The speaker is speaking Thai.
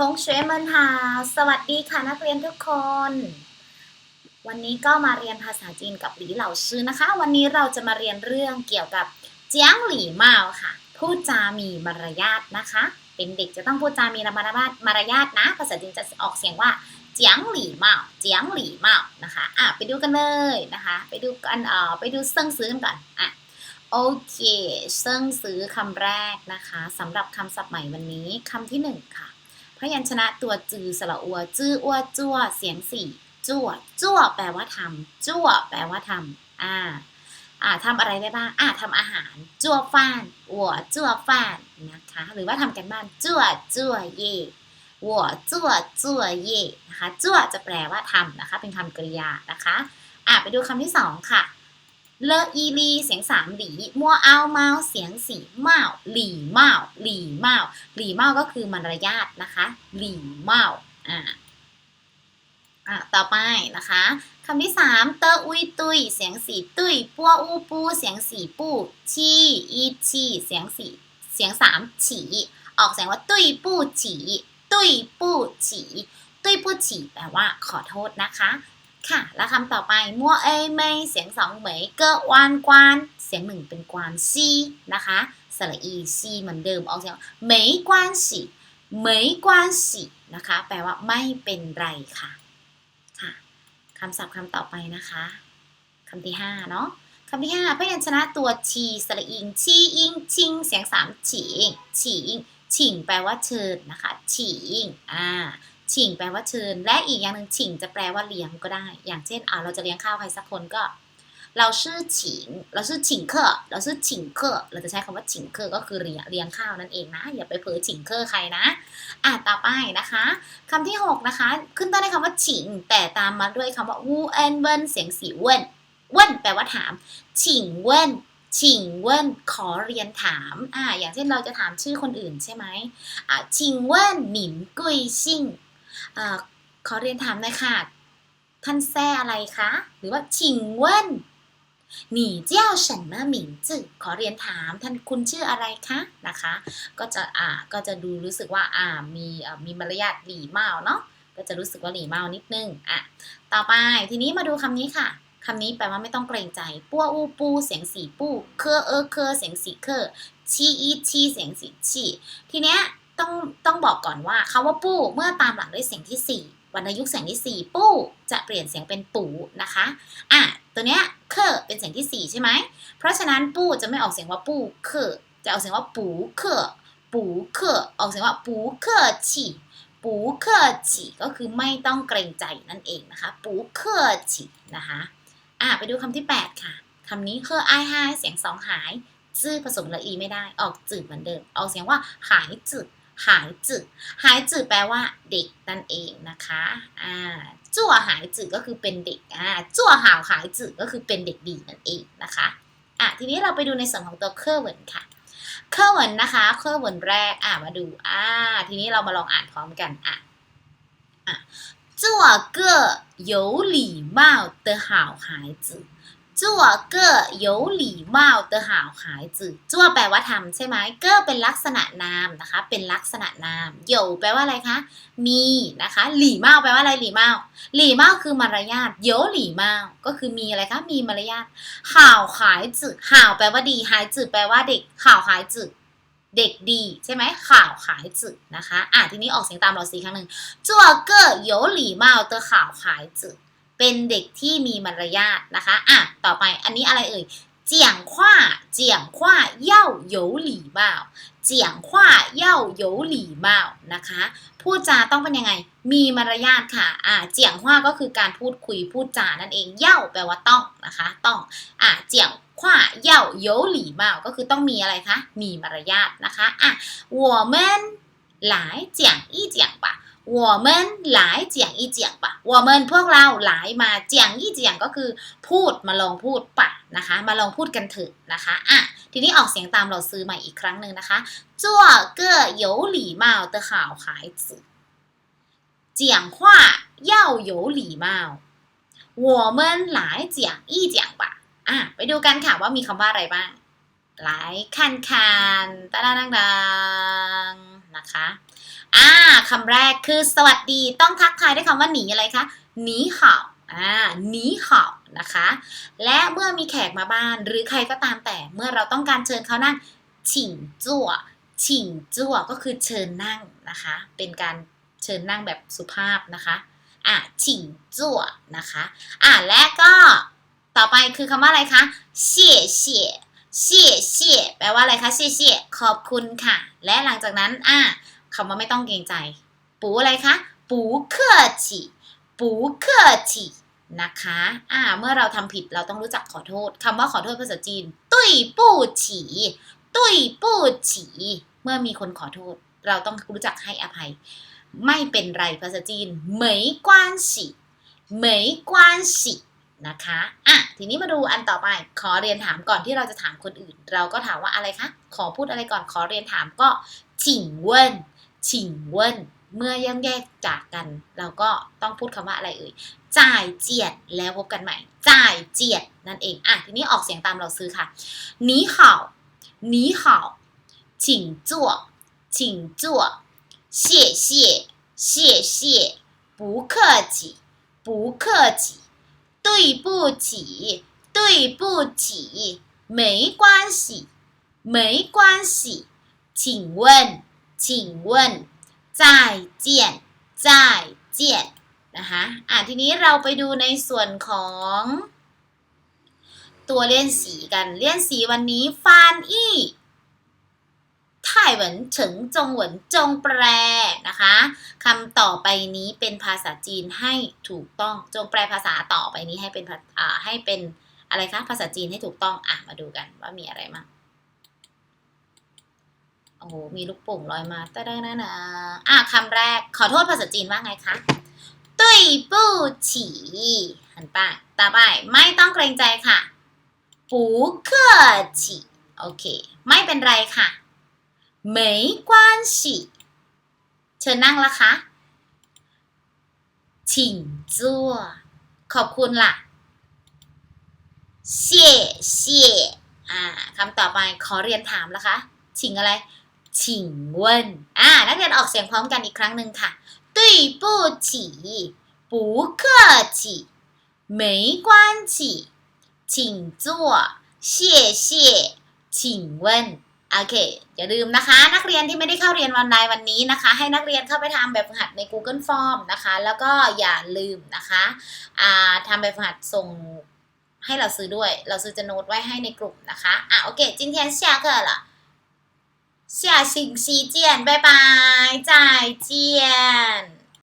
ทงเชมันฮาสวัสดีค่ะนักเรียนทุกคน วันนี้ก็มาเรียนภาษาจีนกับหลีเหล่าชื่อนะคะ วันนี้เราจะมาเรียนเรื่องเกี่ยวกับเจียงหลี่เมาค่ะ พูดจามีมารยาทนะคะ เป็นเด็กจะต้องพูดจามีมารยาทมารยาทนะ ภาษาจีนจะออกเสียงว่าเจียงหลี่เมาเจียงหลี่เมานะคะอะไปดูกันเลยนะคะ ไปดูกันเอ่อไปดูเซิงซื้อกันก่อนอะโอเคเซิงซื้อคำแรกนะคะสำหรับคำศัพท์ใหม่วันนี้คำที่หนึ่งค่ะ พยัญชนะตัวจือสระอัว จื้ออัวจั่วเสียงสี่จั่วจั่วแปลว่าทำจั่วแปลว่าทำอ่าอ่าทำอะไรได้บ้างอ่าทำอาหาร จั่วฟ้านอัวจั่วฟ้านนะคะ หรือว่าทำกันบ้านจั่วจั่วเย่หัวจั่วจั่วเย่นะคะจั่วจะแปลว่าทำนะคะ เป็นคำกริยานะคะ อ่าไปดูคำที่สองค่ะ เลออีลีเสียงสามหลีมัวเอาเมาเสียงสี่เมาหลีเมาหลีเมาหลีเมาก็คือมารยาทนะคะหลีเมาอ่าอ่าต่อไปนะคะคำที่สามเตออุยตุยเสียงสี่ตุยปัวอูปูเสียงสี่ปูชีอีชีเสียงสี่เสียงสามฉีออกเสียงว่าตุยปูฉีตุยปูฉีตุยปูฉีแปลว่าขอโทษนะคะ ค่ะ แล้วคำต่อไปมัวเอยเมยเสียงสองเหมยเกะวานกวานเสียงหนึ่งเป็นกวานซีนะคะสระอีซีเหมือนเดิมออกเสียงเหมยกวานสีเหมยกวานสีนะคะ แปลว่าไม่เป็นไรค่ะค่ะคำศัพท์คำต่อไปนะคะคำที่ห้าเนาะคำที่ห้าพยัญชนะตัวชีสระอิงชีอิงชิง เสียงสามฉีอิงฉีอิง ฉิงแปลว่าเชิญนะคะ ฉีอิงอ่า ฉิงแปลว่าเชิญ และอีกอย่างหนึ่งฉิงจะแปลว่าเลี้ยงก็ได้ อย่างเช่นอ่าเราจะเลี้ยงข้าวใครสักคนก็ เราชื่อฉิง เราชื่อฉิงเคอเราชื่อฉิงเคอเราจะใช้คำว่าฉิงเคอก็คือเลี้ยงเลี้ยงข้าวนั่นเองนะ อย่าไปเผลอฉิงเคอใครนะ อะต่อไปนะคะคำที่หกนะคะ ขึ้นต้นด้วยคำว่าฉิง แต่ตามมาด้วยคำว่าวูเอ็นเวินเสียงสีเวินเวินแปลว่าถาม ฉิงเวินฉิงเวินขอเรียนถามอ่าอย่างเช่นเราจะถามชื่อคนอื่นใช่ไหมอ่าฉิงเวินหนิมกุยชิง อ่าขอเรียนถามหน่อยค่ะ ท่านแซ่อะไรคะ หรือว่าชิงเวินหนีเจ้าฉันเมื่อหมิงจื่อขอเรียนถามท่านคุณชื่ออะไรคะนะคะ ก็จะอ่าก็จะดูรู้สึกว่าอ่ามีมีมารยาทหลี่เมาเนาะก็จะรู้สึกว่าหลี่เมานิดนึงอะต่อไปทีนี้มาดูคำนี้ค่ะคำนี้แปลว่าไม่ต้องเกรงใจ ปัวอูปูเสียงสีปูเคอเออเคอเสียงสีเคอชีอีชีเสียงสีชีทีเนี้ย ต้องต้องบอกก่อนว่าคำว่าปู้เมื่อตามหลังด้วยเสียงที่ 4วรรณยุกต์เสียงที่ 4 ปู้จะเปลี่ยนเสียงเป็นปู่นะคะอะตัวเนี้ยเคอเป็นเสียงที่ 4 ใช่ไหมเพราะฉะนั้นปู้จะไม่ออกเสียงว่าปู้เคอจะออกเสียงว่าปูเคอปูเคอออกเสียงว่าปูเคอฉีปูเคอฉีก็คือไม่ต้องเกรงใจนั่นเองนะคะปูเคอฉีนะคะอะไปดูคำที่ 8 ค่ะคำนี้เคอไอไฮเสียงสองหายจื้อผสมละอีไม่ได้ออกจืดเหมือนเดิมออกเสียงว่าหายจืด หายจืดหายจืดแปลว่าเด็กนั่นเองนะคะ อ่า จั่วหายจืดก็คือเป็นเด็ก อ่า จั่วหาวหายจืดก็คือเป็นเด็กดีนั่นเองนะคะ อ่ะ ทีนี้เราไปดูในส่วนของตัวเคอร์เวิร์นค่ะ เคอร์เวิร์นนะคะ เคอร์เวิร์นแรก อ่ามาดู อ่า ทีนี้เรามาลองอ่านพร้อมกัน อ่ะ อ่ะ做个有礼貌的好孩子 จั่วเก้อ有礼貌的好孩子จั่วแปลว่าทำใช่ไหมเก้อเป็นลักษณะนามนะคะ เป็นลักษณะนามโยแปลว่าอะไรคะ มีนะคะ หลี่เมาแปลว่าอะไรหลี่เมาหลี่เมาคือมารยาทโยหลี่เมาก็คือมีอะไรคะ มีมารยาทห่าวขายจืดห่าวแปลว่าดีหายจืดแปลว่าเด็กห่าวขายจืดเด็กดีใช่ไหมข่าวขายจืดนะคะ อ่ะทีนี้ออกเสียงตามเราสีครั้งหนึ่งจั่วเก้อ有礼貌的好孩子 เป็นเด็กที่มีมารยาทนะคะ อ่ะ ต่อไป อันนี้อะไรเอ่ย เจียงขว้า เจียงขว้าเย่าโยหลี่เมาเจียงขว้าเย่าโยหลี่เมานะคะ พูดจาต้องเป็นยังไง มีมารยาทค่ะ อ่า เจียงขว้าก็คือการพูดคุยพูดจานั่นเอง เย่าแปลว่าต้องนะคะ ต้อง อ่า เจียงขว้าเย่าโยหลี่เมาก็คือต้องมีอะไรคะ มีมารยาทนะคะ อ่ะ我们来讲一讲吧 我们来讲一讲吧我们พวกเราหลายมาเจียงยี่เจียงก็คือพูดมาลองพูดปะนะคะ มาลองพูดกันเถอะนะคะอ่ะทีนี้ออกเสียงตามเราซื้อใหม่อีกครั้งหนึ่งนะคะ做个有礼貌的好孩子讲话要有礼貌我们来讲一讲吧อ่ะไปดูกันค่ะว่ามีคำว่าอะไรบ้างหลายคันคันตาดังดัง นะคะอ่าคำแรกคือสวัสดีต้องทักทายด้วยคำว่าหนีอะไรคะหนีเห่าอ่าหนีเห่านะคะ และเมื่อมีแขกมาบ้านหรือใครก็ตามแต่เมื่อเราต้องการเชิญเขานั่งฉิงจั่วฉิงจั่วก็คือเชิญนั่งนะคะ เป็นการเชิญนั่งแบบสุภาพนะคะอะฉิงจั่วนะคะอะและก็ต่อไปคือคำว่าอะไรคะเสี่ยเสี่ย เสี่ยเสี่ยแปลว่าอะไรคะเสี่ยเสี่ยขอบคุณค่ะ และหลังจากนั้นอะคำว่าไม่ต้องเกรงใจ ปูอะไรคะ ปูเคอฉีปูเคอฉีนะคะ อ่า เมื่อเราทำผิดเราต้องรู้จักขอโทษคำว่าขอโทษภาษาจีน ตุยปูฉีตุยปูฉีเมื่อมีคนขอโทษ เราต้องรู้จักให้อภัย ไม่เป็นไรภาษาจีนเหมยกวนฉีเหมยกวนฉี นะคะ อ่ะ ทีนี้มาดูอันต่อไป ขอเรียนถามก่อนที่เราจะถามคนอื่น เราก็ถามว่าอะไรคะ ขอพูดอะไรก่อน ขอเรียนถามก็ฉิงเวิน ฉิงเวินเมื่อแยกแยกจากกัน เราก็ต้องพูดคำว่าอะไรเอ่ย จ่ายเจียดแล้วพบกันใหม่ จ่ายเจียดนั่นเอง อ่ะ ทีนี้ออกเสียงตามเราซื้อค่ะหนีเห่าหนีเห่า请坐请坐谢谢谢谢不客气不客气 对不起对不起没关系没关系请问请问再见再见นะคะ อ่ะทีนี้เราไปดูในส่วนของ ตัวเลี่ยนสีกัน เลี่ยนสีวันนี้ฟานอี้ ไต้หวันฉึงจงหวนจงแปลนะคะคำต่อไปนี้เป็นภาษาจีนให้ถูกต้องจงแปลภาษาต่อไปนี้ให้เป็นอ่าให้เป็นอะไรคะภาษาจีนให้ถูกต้องอะมาดูกันว่ามีอะไรบ้างโอ้โหมีลูกโป่งลอยมาตะได้นะนะอะคำแรกขอโทษภาษาจีนว่าไงคะตุยปูฉีหันปากต่อไปไม่ต้องเกรงใจค่ะปูเคอฉีโอเค ไม่เป็นไรค่ะ 没关系เชิญนั่งละคะ请坐ขอบคุณล่ะ谢谢อ่าคำต่อไปขอเรียนถามละคะชิงอะไรชิงเวินอ่านักเรียนออกเสียงพร้อมกันอีกครั้งหนึ่งค่ะ对不起不客气没关系请坐谢谢请问 โอเค อย่าลืมนะคะ นักเรียนที่ไม่ได้เข้าเรียนวันใดวันนี้นะคะ ให้นักเรียนเข้าไปทำแบบฝึกหัดใน Google Form นะคะ แล้วก็อย่าลืมนะคะอ่าทำแบบฝึกหัดส่งให้เราซื้อด้วย เราซื้อจะโน้ตไว้ให้ในกลุ่มนะคะอ่ะโอเค今天下课了下星期见拜拜再见